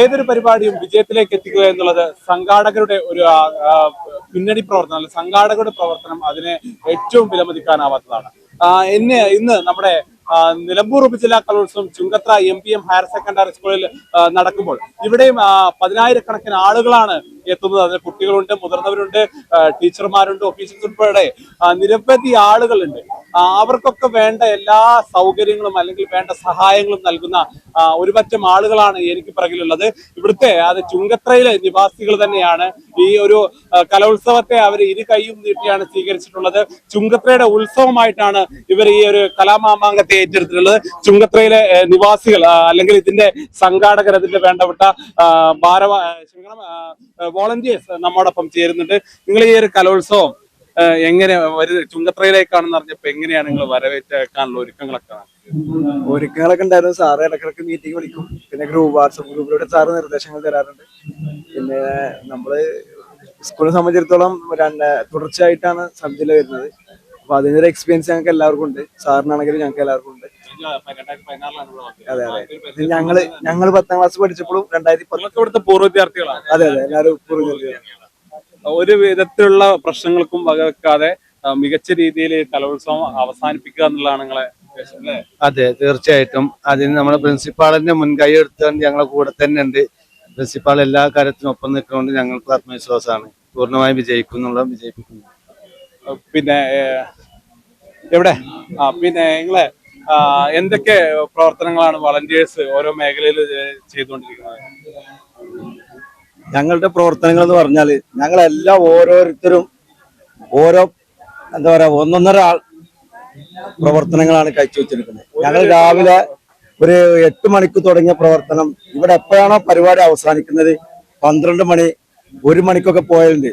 ഏതൊരു പരിപാടിയും വിജയത്തിലേക്ക് എത്തിക്കുക എന്നുള്ളത് സംഘാടകരുടെ ഒരു പിന്നണി പ്രവർത്തനം അല്ലെങ്കിൽ സംഘാടകരുടെ പ്രവർത്തനം അതിനെ ഏറ്റവും വിലമതിക്കാനാവാത്തതാണ്. എന്നെ ഇന്ന് നമ്മുടെ നിലമ്പൂർ ഉപജില്ലാ കലോത്സവം Chungathara M P M higher secondary സ്കൂളിൽ നടക്കുമ്പോൾ ഇവിടെയും പതിനായിരക്കണക്കിന് ആളുകളാണ് എത്തുന്നത് അതിന് കുട്ടികളുണ്ട് മുതിർന്നവരുണ്ട് ടീച്ചർമാരുണ്ട് ഓഫീസേഴ്സ് ഉൾപ്പെടെ നിരവധി ആളുകളുണ്ട്. അവർക്കൊക്കെ വേണ്ട എല്ലാ സൗകര്യങ്ങളും അല്ലെങ്കിൽ വേണ്ട സഹായങ്ങളും നൽകുന്ന ഒരുപറ്റം ആളുകളാണ് എനിക്ക് പിറകിലുള്ളത്. ഇവിടുത്തെ അത് ചുങ്കത്രയിലെ നിവാസികൾ തന്നെയാണ് ഈ ഒരു കലോത്സവത്തെ അവർ ഇരു കൈയും നീട്ടിയാണ് സ്വീകരിച്ചിട്ടുള്ളത്. ചുങ്കത്രയുടെ ഉത്സവമായിട്ടാണ് ഇവർ ഈ ഒരു കലാമാമാങ്കത്തെ ഏറ്റെടുത്തിട്ടുള്ളത്. ചുങ്കത്രയിലെ നിവാസികൾ അല്ലെങ്കിൽ ഇതിന്റെ സംഘാടകർ അതിന്റെ വേണ്ടപ്പെട്ട ഭാരവ ഭാരവ വോളണ്ടിയേഴ്സ് നമ്മോടൊപ്പം ചേരുന്നുണ്ട്. നിങ്ങൾ ഈ ഒരു കലോത്സവം എങ്ങനെ ചുങ്കത്രയിലേക്കാണെന്ന് അറിഞ്ഞപ്പോ എങ്ങനെയാണ് നിങ്ങൾ വരവേറ്റേക്കാനുള്ള ഒരുക്കങ്ങളൊക്കെ? ഒരുക്കങ്ങളൊക്കെ ഉണ്ടായിരുന്നു. സാറ് ഇടക്കിടക്ക് മീറ്റിംഗ് വിളിക്കും. പിന്നെ ഗ്രൂപ്പ് വാട്സപ്പ് ഗ്രൂപ്പിലൂടെ സാറ് നിർദ്ദേശങ്ങൾ തരാറുണ്ട്. പിന്നെ നമ്മൾ സ്കൂളിനെ സംബന്ധിച്ചിടത്തോളം രണ്ട് തുടർച്ചയായിട്ടാണ് സബ്ജിൽ വരുന്നത്. അപ്പൊ അതിനൊരു എക്സ്പീരിയൻസ് ഞങ്ങൾക്ക് എല്ലാവർക്കും ഉണ്ട്. സാറിനാണെങ്കിലും ഞങ്ങൾക്ക് എല്ലാവർക്കും അതെ അതെ. ഞങ്ങൾ ഞങ്ങൾ പത്താം ക്ലാസ് പഠിച്ചപ്പോഴും രണ്ടായിരത്തി പത്ത് ഇവിടുത്തെ പൂർവ വിദ്യാർത്ഥികളാണ്. അതെ അതെ എല്ലാവരും പൂർവ വിദ്യാർത്ഥികളാണ്. ഒരു വിധത്തിലുള്ള പ്രശ്നങ്ങൾക്കും വകവെക്കാതെ മികച്ച രീതിയിൽ കലോത്സവം അവസാനിപ്പിക്കുക എന്നുള്ളതാണ് നിങ്ങളെ അതെ തീർച്ചയായിട്ടും. അതിന് നമ്മുടെ പ്രിൻസിപ്പാളിന്റെ മുൻകൈ എടുത്തുകൊണ്ട് ഞങ്ങളെ കൂടെ തന്നെ ഉണ്ട്. പ്രിൻസിപ്പാൾ എല്ലാ കാര്യത്തിനും ഒപ്പം നിൽക്കുന്നുണ്ട്. ഞങ്ങൾക്ക് ആത്മവിശ്വാസമാണ്. പൂർണമായും വിജയിക്കും എന്നുള്ള വിജയിപ്പിക്കുന്നു. പിന്നെ എവിടെ? ആ പിന്നെ നിങ്ങളെ എന്തൊക്കെ പ്രവർത്തനങ്ങളാണ് വളണ്ടിയേഴ്സ് ഓരോ മേഖലയിൽ ചെയ്തുകൊണ്ടിരിക്കുന്നത്? ഞങ്ങളുടെ പ്രവർത്തനങ്ങൾ എന്ന് പറഞ്ഞാൽ ഞങ്ങളെല്ലാം ഓരോരുത്തരും ഓരോ എന്താ പറയാ ഒന്നൊന്നര ആൾ പ്രവർത്തനങ്ങളാണ് കാഴ്ചവെച്ചിരിക്കുന്നത് ഞങ്ങൾ രാവിലെ ഒരു എട്ട് മണിക്ക് തുടങ്ങിയ പ്രവർത്തനം ഇവിടെ എപ്പോഴാണോ പരിപാടി അവസാനിക്കുന്നത്? പന്ത്രണ്ട് മണി ഒരു മണിക്കൊക്കെ പോയതുണ്ട്.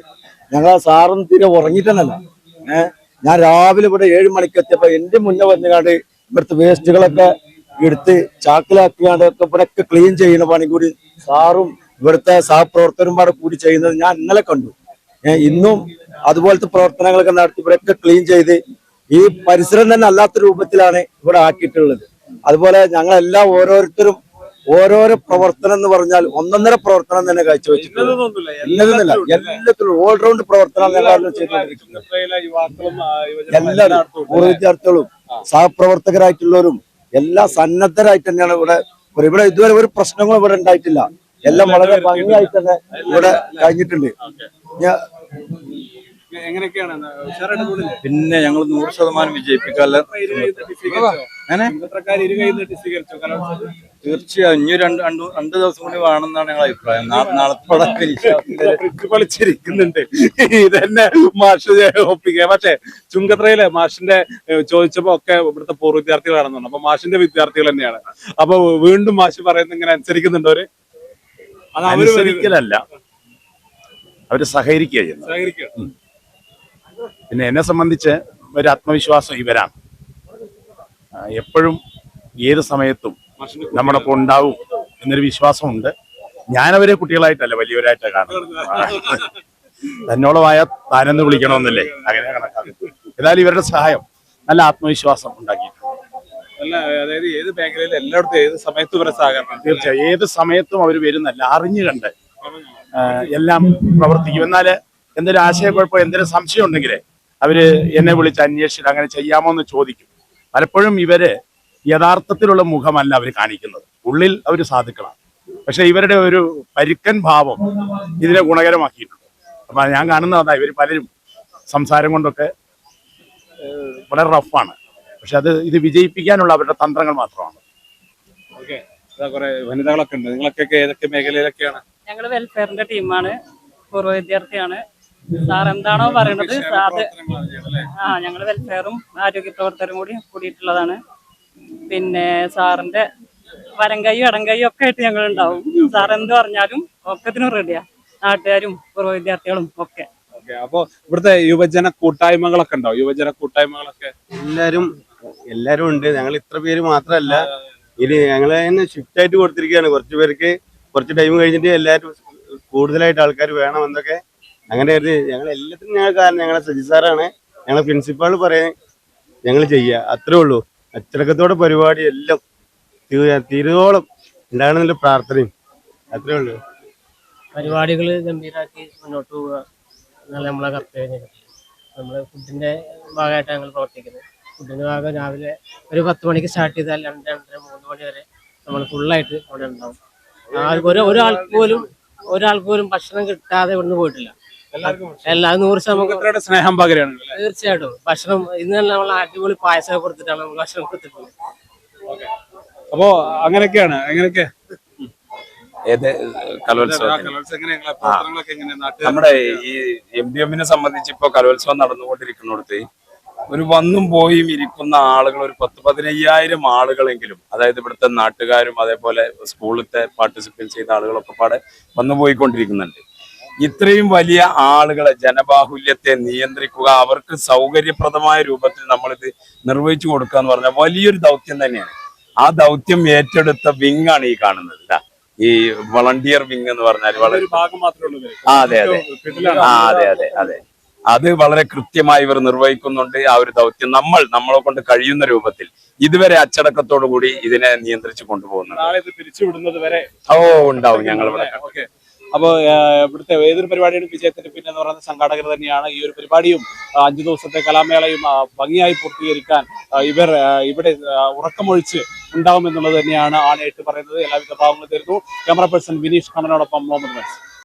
ഞങ്ങൾ ആ സാറും തീരെ ഉറങ്ങിയിട്ടെന്നല്ല ഏഹ് ഞാൻ രാവിലെ ഇവിടെ ഏഴ് മണിക്ക് എത്തിയപ്പോ എന്റെ മുന്നേ വന്നുകാണ്ട് ഇവിടുത്തെ വേസ്റ്റുകളൊക്കെ എടുത്ത് ചാക്കിലാക്കിയാണ്ട് ഒക്കെ ഇവിടെ ക്ലീൻ ചെയ്യുന്ന പണി കൂടി സാറും ഇവിടുത്തെ സഹപ്രവർത്തകന്മാരെ കൂടി ചെയ്യുന്നത് ഞാൻ ഇന്നലെ കണ്ടു. ഇന്നും അതുപോലത്തെ പ്രവർത്തനങ്ങളൊക്കെ നടത്തി ഇവിടെയൊക്കെ ക്ലീൻ ചെയ്ത് ഈ പരിസരം തന്നെ അല്ലാത്ത രൂപത്തിലാണ് ഇവിടെ ആക്കിയിട്ടുള്ളത്. അതുപോലെ ഞങ്ങളെല്ലാം ഓരോരുത്തരും ഓരോരോ പ്രവർത്തനം എന്ന് പറഞ്ഞാൽ ഒന്നൊന്നര പ്രവർത്തനം തന്നെ കാഴ്ചവെച്ചിട്ടുണ്ട്. എന്നതെന്നല്ല എല്ലാത്തിലും ഓൾറൗണ്ട് പ്രവർത്തനം ചെയ്തുകൊണ്ടിരിക്കുന്നത് എല്ലായിടത്തും വിദ്യാർത്ഥികളും സഹപ്രവർത്തകരായിട്ടുള്ളവരും എല്ലാ സന്നദ്ധരായിട്ട് തന്നെയാണ് ഇവിടെ ഇവിടെ ഇതുവരെ ഒരു പ്രശ്നങ്ങളും ഇവിടെ ഉണ്ടായിട്ടില്ല എല്ലാം വളരെ ഭംഗിയായിട്ട് തന്നെ ഇവിടെ കഴിഞ്ഞിട്ടുണ്ട് ഞാൻ? പിന്നെ ഞങ്ങൾ നൂറ് ശതമാനം വിജയിപ്പിക്കാല്ല തീർച്ചയായും. ഇനി രണ്ട് രണ്ട് രണ്ട് ദിവസം കൂടി വേണമെന്നാണ് ഞങ്ങളുടെ അഭിപ്രായം. കളിച്ചിരിക്കുന്നുണ്ട് ഇതന്നെ മാഷ് ഒപ്പിക്കുക. പക്ഷേ ചുങ്കത്രയിലെ മാഷിന്റെ ചോദിച്ചപ്പോ ഒക്കെ ഇവിടുത്തെ പൂർവ വിദ്യാർത്ഥികളാണെന്ന് പറഞ്ഞു അപ്പൊ മാഷിന്റെ വിദ്യാർത്ഥികൾ തന്നെയാണ്. അപ്പൊ വീണ്ടും മാഷ് പറയുന്ന ഇങ്ങനെ അനുസരിക്കുന്നുണ്ടോ അവർ? അത് അവർ സഹകരിക്കുക പിന്നെ എന്നെ സംബന്ധിച്ച് ഒരു ആത്മവിശ്വാസം ഇവരാണ്. എപ്പോഴും ഏത് സമയത്തും നമ്മുടെ ഒപ്പം ഉണ്ടാവും എന്നൊരു വിശ്വാസമുണ്ട്. ഞാനവരെ കുട്ടികളായിട്ടല്ല വലിയവരായിട്ട് കാണുന്നത്. തന്നോളമായ താനെന്ന് വിളിക്കണമെന്നല്ലേ? അങ്ങനെ കണക്കാക്കും ഏതായാലും ഇവരുടെ സഹായം നല്ല ആത്മവിശ്വാസം ഉണ്ടാക്കിയിട്ടുണ്ട്. അതായത് ഏത് മേഖലയിൽ എല്ലായിടത്തും ഏത് സമയത്തും ഇവരെ സഹകരണം. തീർച്ചയായും. ഏത് സമയത്തും അവർ വരുന്നല്ല അറിഞ്ഞു കണ്ട് എല്ലാം പ്രവർത്തിക്കും. എന്നാൽ എന്തൊരു ആശയക്കുഴപ്പം എന്തൊരു സംശയം ഉണ്ടെങ്കിൽ അവർ എന്നെ വിളിച്ച് അന്വേഷിച്ചിട്ട് അങ്ങനെ ചെയ്യാമോ എന്ന് ചോദിക്കും. പലപ്പോഴും ഇവർ യഥാർത്ഥത്തിലുള്ള മുഖമല്ല അവർ കാണിക്കുന്നത്. ഉള്ളിൽ അവർ സാധുക്കളാണ്. പക്ഷെ ഇവരുടെ ഒരു പരുക്കൻ ഭാവം ഇതിനെ ഗുണകരമാക്കിയിട്ടുണ്ട്. അപ്പൊ ഞാൻ കാണുന്നത് അതാ ഇവർ പലരും സംസാരം കൊണ്ടൊക്കെ വളരെ റഫാണ്. പക്ഷെ അത് ഇത് വിജയിപ്പിക്കാനുള്ള അവരുടെ തന്ത്രങ്ങൾ മാത്രമാണ്. ഓക്കെ. വനിതകളൊക്കെ ഉണ്ട്. നിങ്ങളൊക്കെ ഏതൊക്കെ മേഖലയിലൊക്കെയാണ്? ഞങ്ങൾ വെൽഫെയറിന്റെ ടീമാണ്. പൂർവ വിദ്യാർത്ഥിയാണ്. സാർ എന്താണോ പറയുന്നത്? ആ ഞങ്ങൾ വെൽഫെയറും ആരോഗ്യ പ്രവർത്തകരും കൂടി കൂടിയിട്ടുള്ളതാണ്. പിന്നെ സാറിന്റെ വരം കൈയും ഇടം കൈയും ഒക്കെ ആയിട്ട് ഞങ്ങൾ ഉണ്ടാവും സാർ എന്ത് പറഞ്ഞാലും ഒക്കത്തിനും റെഡിയാ നാട്ടുകാരും പൂർവ വിദ്യാർത്ഥികളും ഒക്കെ. അപ്പോ ഇവിടുത്തെ യുവജന കൂട്ടായ്മകളൊക്കെ ഉണ്ടോ? യുവജന കൂട്ടായ്മകളൊക്കെ? എല്ലാരും എല്ലാരും ഉണ്ട്. ഞങ്ങൾ ഇത്ര പേര് മാത്രല്ല ഇനി ഞങ്ങളെ തന്നെ ഷിഫ്റ്റ് ആയിട്ട് കൊടുത്തിരിക്കുകയാണ്. കുറച്ചു പേർക്ക് കുറച്ച് ടൈം കഴിഞ്ഞിട്ട് എല്ലാവരും കൂടുതലായിട്ട് ആൾക്കാർ വേണം എന്നൊക്കെ അങ്ങനെ ഒരു ഞങ്ങൾ എല്ലാത്തിനും ഞങ്ങൾ കാരണം ഞങ്ങളെ സജി സാറാണ്. ഞങ്ങളെ പ്രിൻസിപ്പാൾ പറയാൻ ഞങ്ങൾ ചെയ്യുക. അത്രേ ഉള്ളൂ. അച്ചടക്കത്തോടെ പരിപാടി എല്ലാം തീരുവോളം ഉണ്ടാകണമെന്നുള്ള പ്രാർത്ഥനയും. അത്രേ ഉള്ളൂ. പരിപാടികൾ ഗംഭീരമാക്കി മുന്നോട്ട് പോവുക. എന്നാണ് നമ്മളെ കർത്തവ്യം. നമ്മൾ ഫുഡിന്റെ ഭാഗമായിട്ട് ഞങ്ങൾ പ്രവർത്തിക്കുന്നത്. ഫുഡിന്റെ ഭാഗം രാവിലെ ഒരു പത്ത് മണിക്ക് സ്റ്റാർട്ട് ചെയ്താൽ രണ്ട് രണ്ടര മൂന്ന് മണി വരെ നമ്മൾ ഫുള്ളായിട്ട് അവിടെ ഉണ്ടാവും. ഒരു ഒരാൾക്ക് പോലും ഒരാൾക്ക് പോലും ഭക്ഷണം കിട്ടാതെ ഇവിടുന്ന് പോയിട്ടില്ല. എല്ലാ നൂറ് ശതമാനം സ്നേഹം പകരാണ് തീർച്ചയായിട്ടും. ഭക്ഷണം ഇന്ന് തന്നെ നമ്മൾ അടിപൊളി പായസം കൊടുത്തിട്ടാണ് നമ്മൾ ഭക്ഷണം കൊടുത്തിട്ടുള്ളത്. അപ്പോ അങ്ങനെയൊക്കെയാണ്. എങ്ങനെയൊക്കെ? ഏത് കലോത്സവം നമ്മുടെ ഈ എം ഡി എമ്മിനെ സംബന്ധിച്ച് ഇപ്പൊ കലോത്സവം നടന്നുകൊണ്ടിരിക്കുന്നിടത്ത് ഒരു വന്നും പോയും ഇരിക്കുന്ന ആളുകൾ ഒരു പത്ത് പതിനയ്യായിരം ആളുകളെങ്കിലും അതായത് ഇവിടുത്തെ നാട്ടുകാരും അതേപോലെ സ്കൂളിലത്തെ പാർട്ടിസിപ്പേറ്റ് ചെയ്ത ആളുകളൊക്കെ പാടെ വന്നു പോയിക്കൊണ്ടിരിക്കുന്നുണ്ട് ഇത്രയും വലിയ ആളുകളെ ജനബാഹുല്യത്തെ നിയന്ത്രിക്കുക അവർക്ക് സൗകര്യപ്രദമായ രൂപത്തിൽ നമ്മളിത് നിർവഹിച്ചു കൊടുക്കുക എന്ന് പറഞ്ഞാൽ വലിയൊരു ദൗത്യം തന്നെയാണ്. ആ ദൗത്യം ഏറ്റെടുത്ത വിങ് ആണ് ഈ കാണുന്നത് ഈ വളണ്ടിയർ വിങ് എന്ന് പറഞ്ഞാൽ വളരെ ഭാഗം മാത്രമേ ഉള്ളൂ ആ, അതെ, അതെ. ആ അതെ അതെ അതെ. അത് വളരെ കൃത്യമായി ഇവർ നിർവഹിക്കുന്നുണ്ട് ആ ഒരു ദൗത്യം നമ്മൾ നമ്മളെ കൊണ്ട് കഴിയുന്ന രൂപത്തിൽ. ഇതുവരെ അച്ചടക്കത്തോടു കൂടി ഇതിനെ നിയന്ത്രിച്ചു കൊണ്ടുപോകുന്നു ഓ ഉണ്ടാവും. ഞങ്ങൾ ഇവിടെ ഓക്കെ അപ്പോ ഇവിടുത്തെ ഏതൊരു പരിപാടിയുടെ വിജയത്തിന് പിന്നെ എന്ന് പറയുന്ന സംഘാടകർ തന്നെയാണ് ഈ ഒരു പരിപാടിയും അഞ്ചു ദിവസത്തെ കലാമേളയും ഭംഗിയായി പൂർത്തീകരിക്കാൻ ഇവർ ഇവിടെ ഉറക്കമൊഴിച്ച് ഉണ്ടാവും എന്നുള്ളത് തന്നെയാണ് ആണയായിട്ട് പറയുന്നത്. എല്ലാവിധ ഭാവങ്ങളും തരുന്നു. ക്യാമറ പേഴ്സൺ വിനീഷ് കണ്ണനോടൊപ്പം മുഹമ്മദ് മൻസ്